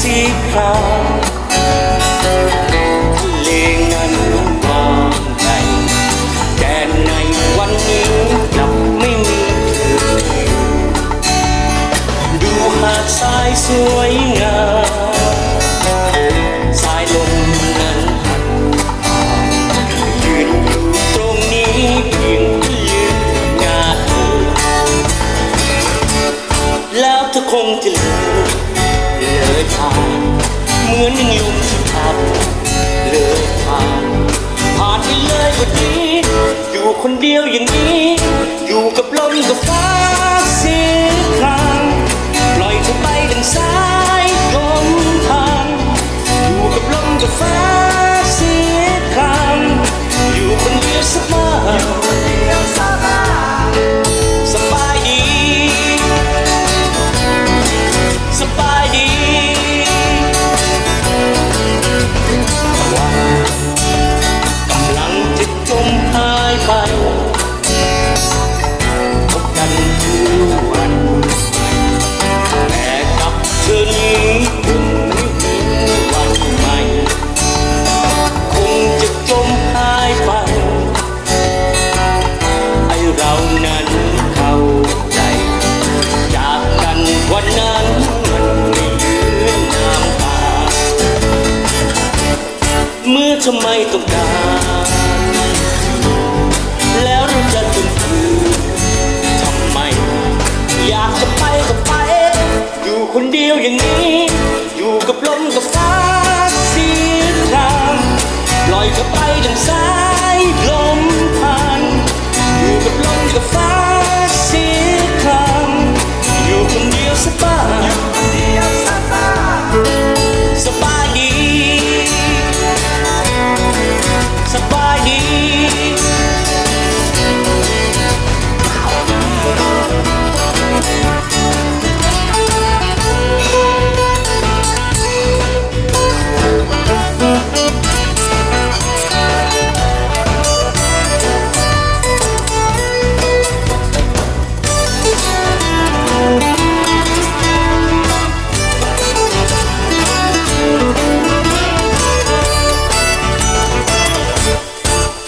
สีขาวเลนั้นมองไงแต่ในวันนี้กลับไม่มีเดูหาดทรายสวย เลยผ่าง เหมือนยังลมที่พัดเลยผ่านผ่านไปเลยวันนี้อยู่คนเดียวอย่างนี้ อยู่กับลมกับฟ้าเสียครางปล่อยเธอไปดังสายลม ทำไมต้องการแล้วเราจะจนคืนทำไม อยากจะไปก็ไป อยู่คนเดียวอย่างนี้ อยู่กับลมกับ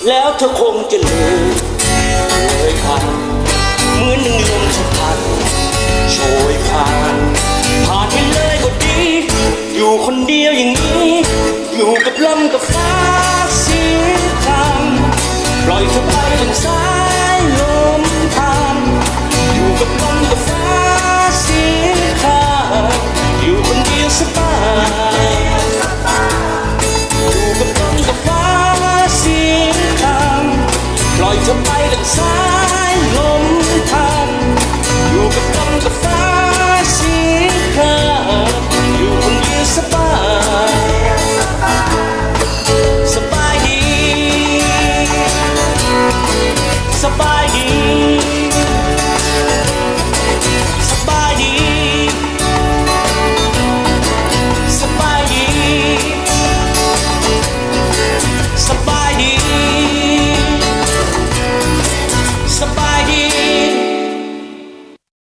แล้วเธอคงจะเลยเลยผ่านเหมือนหนึ่งลมสะพันโชยผ่านผ่านไปเลยก็ดี อยู่คนเดียวอย่างนี้ อยู่กับลมกับฟ้าเสียทางปล่อยเธอไปทางสายลม ธอ